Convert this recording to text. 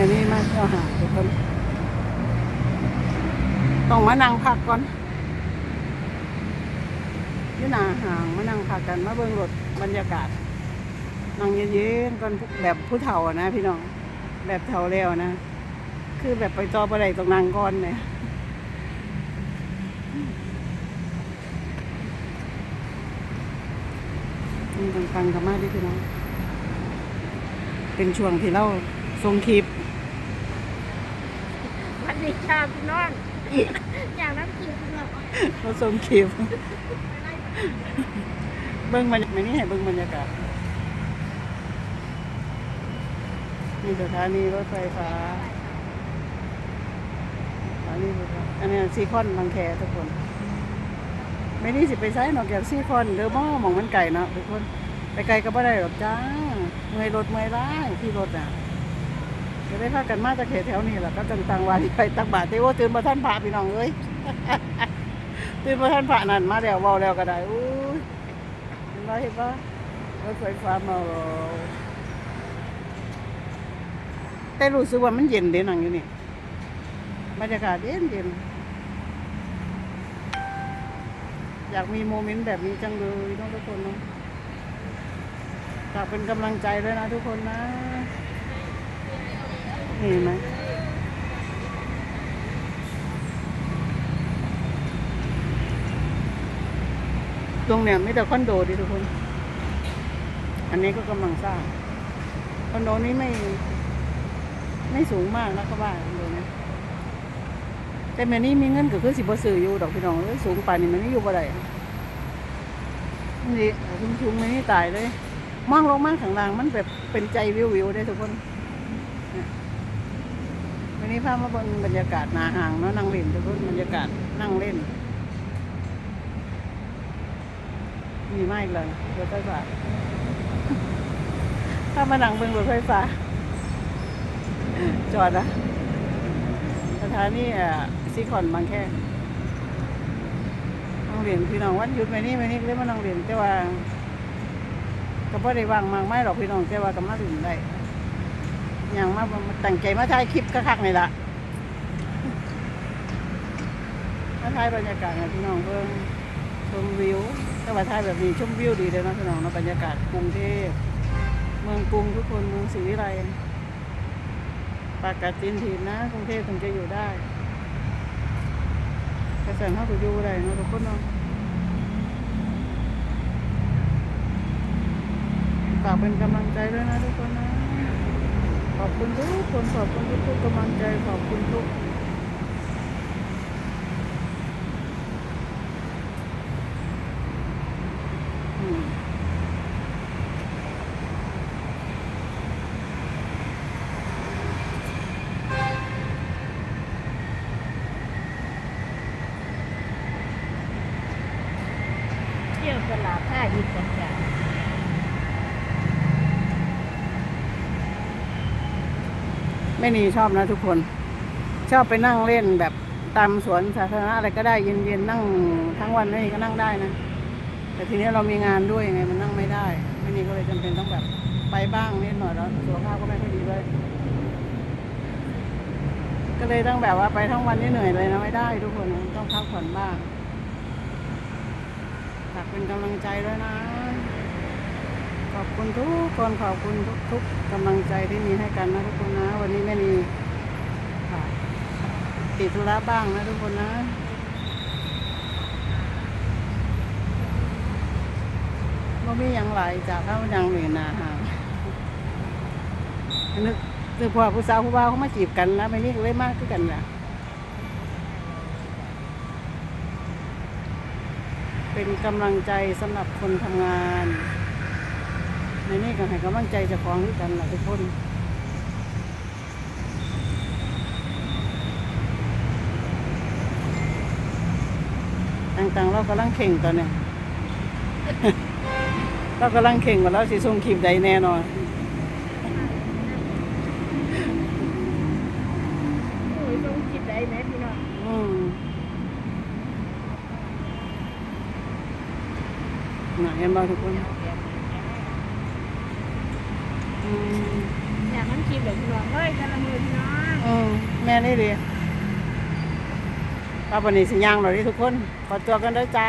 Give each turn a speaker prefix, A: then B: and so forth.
A: ม่นี่มาเที่ยวหาทุกคนต้องมานั่งพักก่อนยี่หนาห่างมานั่งพักกันมาเบิ่งรถบรรยากาศนั่งเย็นๆก่อนแบบผู้เฒ่านะ พี่น้องแบบเฒ่าแล้วนะ คือแบบไปต่อประไดตรงนางก่อนเนี่ยนี่ต้องฟังกันมากด้วยพี่น้องเป็นช่วงที่เราทรงคลิป
B: ดีค่ะพี่น้องอยากน้ำกินพี่น้อง
A: เราทรงคลิปเบิ้งมันไม่นี่ให้เบิ้งบรรยากาศนี่สถานีรถไฟฟ้าสถานีรถไฟอันนี้ซีคอนบางแคทุกคน ไม่นี่สิไปใช้นอกจากซีคอนเด้อบ่หมองมันไก่เนาะทุกคน ไปไกลก็บ่ได้หรอกจ้าเมื่อยรถเมื่อยร้ายที่รถอะ จะได้พากันมาจากเขตแถวนี้แหละก็ต่างวันไปตักบาตรเทโอตื่นมาท่านพระพี่น้องเอ้ยตื่นมาท่านพระนั่นมาแล้วเว้าแล้วก็ได้อู้ยเห็นไหมเห็นปะรถไฟฟ้ามาแล้วแต่รู้สึกว่ามันเย็นเด่นังอยู่นี่บรรยากาศเย็นเย็นอยากมีโมเมนต์แบบนี้จังเลยน้องทุกคนเนาะฝากเป็นกำลังใจด้วยนะทุกคนนะ เห็นไหมตรงเนี่ยมีแต่คอนโดดิทุกคน อันนี้ก็กำลังสร้าง คอนโดนี้ไม่ ไม่สูงมากนะก็ว่าคอนโดนะแต่แม่นี่มีเงินก็คือสิบ่ซื้ออยู่ดอกพี่น้องเอ้ยสูงป่านนี้มันไม่อยู่บ่ได้นี่ชุ่มชุมๆไม่นี่ตายเลย มองลงมาข้างล่างมันแบบเป็นใจวิววิวๆได้ทุกคน วันนี้พามาบิ่งบรรยากาศหนาห่างเนาะนั่งเล่นทุกคนบรรยากาศนั่งเล่น มีไมากเลยรถไฟฟ้าถ้ามานั่งเบิ่งรถไฟฟ้า จอดนะสถานีอะซีคอนบางแค่น้องเรียนพี่น้องวันหยุดไปนี่ไปนี่เลยมาน้องเรียนแต่ว่าก็บ่ได้วางมากไม่หรอกพี่น้องแต่ว่าก็มาถึงได้ อย่างมาตั้งใจมาถ่ายคลิปคักๆนี่ล่ะมาถ่ายบรรยากาศให้พี่น้องเบิ่งชมวิวแต่ว่าถ่ายแบบนี้ชมวิวดีเลยนะพี่น้องนะบรรยากาศกรุงเทพเมืองกรุงทุกคนเมืองศรีวิไลปากกาตินทีนะกรุงเทพถึงจะอยู่ได้กระแสนเท่ากับอยู่ได้นะทุกคนเนาะฝากเป็นกำลังใจด้วยนะทุกคนนะ ขอบคุณทุกคนขอบคุณทุกๆกำลังใจขอบคุณทุก
B: เที่ยวตลาดท่าอิฐกันจ้ะ
A: ไม่นีชอบนะทุกคน ชอบไปนั่งเล่นแบบตามสวนสาธารณะอะไรก็ได้เย็นๆนั่งทั้งวันไม่นีก็นั่งได้นะ แต่ทีนี้เรามีงานด้วยไงมันนั่งไม่ได้ ไม่นีก็เลยจำเป็นต้องแบบไปบ้างนิดหน่อยแล้วสุขภาพก็ไม่ค่อยดีด้วยก็เลยต้องแบบว่าไปทั้งวันนี่เหนื่อยเลยนะไม่ได้ ทุกคนต้องพักผ่อนบ้างฝากเป็นกำลังใจด้วยนะ อบคุณทุกคนขอบคุณทุกทุกกำลังใจที่มีให้กันนะทุกคนนะ วันนี้ไม่มีติดธุระบ้างนะทุกคนนะว่ามีอย่างไรจากเข้าวยังเหลือนาหานึกนึกพอผู้สาวผู้บ่าวเขามาจีบกันนะไม่นี่เลยมากขึ้นกันนะเป็นกำลังใจสำหรับคนทำงาน ในนี้ก็ให้กำลังใจเจะคล้าของด้วยกันแหละทุกคนต่างๆ เรากำลังเข่งตอนเนี้ยเรากำลังเข่งว่าเราสิส่งคลิปใดแน่นอน
B: โอ้ยต้องคิดได้ไหมพี่น้อง
A: อืมน่ะเห็นบ่ทุกคน อ
B: ยากมันกินแบบหลอกเลยจะละมือพี่น้องอื
A: แม่นี่ดีป้าปนีสัญญางเราที่ทุกคน ขอตัวกันด้วยจ้า